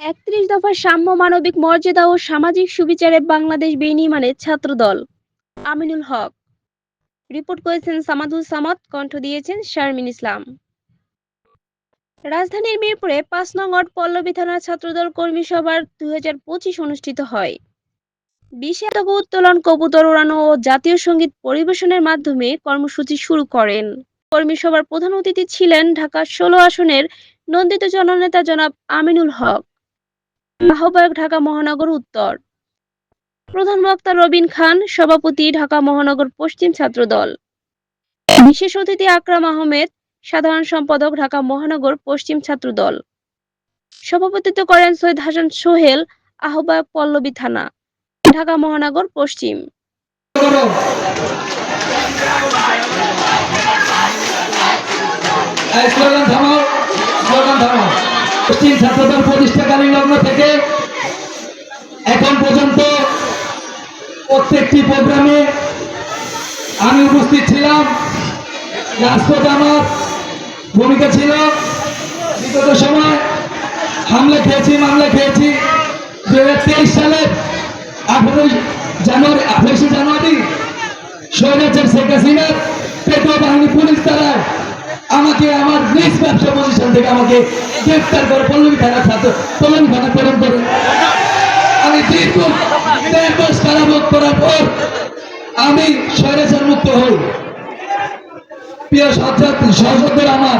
একত্রিশ দফা সাম্য মানবিক মর্যাদা ও সামাজিক সুবিচারে বাংলাদেশ বেনির্মাণে ছাত্রদল। আমিনুল হক। রিপোর্ট করেছেন সামাদুল সামাদ, কণ্ঠ দিয়েছেন শারমিন ইসলাম। রাজধানীর মিরপুরে পাঁচ নং ওয়ার্ড পল্লবী থানার ছাত্রদল কর্মী সভার দুই হাজার পঁচিশ অনুষ্ঠিত হয়। বিশে পতাকা উত্তোলন, কবুতর ওড়ানো ও জাতীয় সংগীত পরিবেশনের মাধ্যমে কর্মসূচি শুরু করেন। কর্মী সভার প্রধান অতিথি ছিলেন ঢাকা ষোলো আসনের নন্দিত জননেতা জনাব আমিনুল হক। আহ্বায়ক ঢাকা মহানগর উত্তর। প্রধান বক্তা রবিন খান, সভাপতি ঢাকা মহানগর পশ্চিম ছাত্রদল। বিশেষ অতিথি আকরাম আহমেদ, সাধারণ সম্পাদক ঢাকা মহানগর পশ্চিম ছাত্রদল। সভাপতিত্ব করেন সৈয়দ হাসান সোহেল, আহ্বায়ক পল্লবী থানা, ঢাকা মহানগর পশ্চিম। পশ্চিম ছাত্রদল প্রতিষ্ঠাকালীন এখন পর্যন্ত প্রত্যেকটি প্রোগ্রামে আমি উপস্থিত ছিলাম। রাজপথ আমার ভূমিকা ছিল। বিগত সময় হামলা খেয়েছি, মামলা খেয়েছি। দু হাজার তেইশ সালের আঠারোই জানুয়ারি আঠাশে জানুয়ারি স্বৈরাচার শেখ হাসিনার পেট্রো বাহিনী পুলিশ দ্বারা আমাকে আমার নিজ ব্যবসা পজিশন থেকে আমাকে গ্রেফতার করে পল্লবী থানা পল্লবী থানা প্রেরণ করে। আমি দীর্ঘ দেড় মাস কারাভোগ করার পর আমি স্বৈরাচার মুক্ত হই প্রিয় সহযাত্রী সহযোগীদের আমার,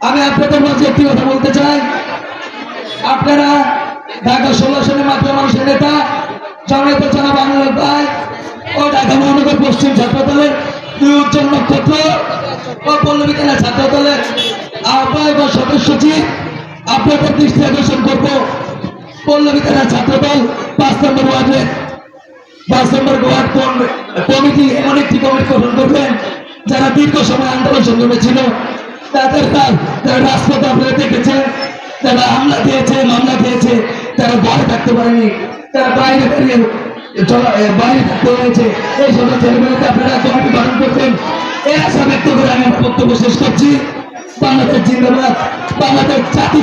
আমি আপনাদের মাঝে একটি কথা বলতে চাই। আপনারা ঢাকা ষোলো সনের মাত্র মানুষের নেতা জননেতা জনাব আনুল ভাই ও ঢাকা মহানগর পশ্চিম ছাত্র দলের দুই উজ্জ্বল নক্ষত্র ও পল্লবী জেলা ছাত্র দলের আহ্বায়ক সদস্য সচিব আপনাদের দৃষ্টি আকর্ষণ করব। পল্লবী জেলা ছাত্র দল, পাঁচ নম্বর ওয়ার্ডের পাঁচ নম্বর ওয়ার্ড কমিটি এমন একটি কমিটি গঠন করবেন, যারা দীর্ঘ সময় আন্দোলন সংগ্রামে ছিল, তাদের কাজ যারা রাজপথে আপনারা দেখেছেন, তারা হামলা খেয়েছে মামলা খেয়েছে তারা ঘরে থাকতে পারেনি, তারা বাইরে দাঁড়িয়ে বাইরে থাকতে হয়েছে এই সকল ছেলেমেয়েকে আপনারা কমিটি গঠন করতেন এই আশা ব্যক্ত করে আমি আমার বক্তব্য শেষ করছি। বাংলাদেশ জিন্দাবাদ। বাংলাদেশ জাতি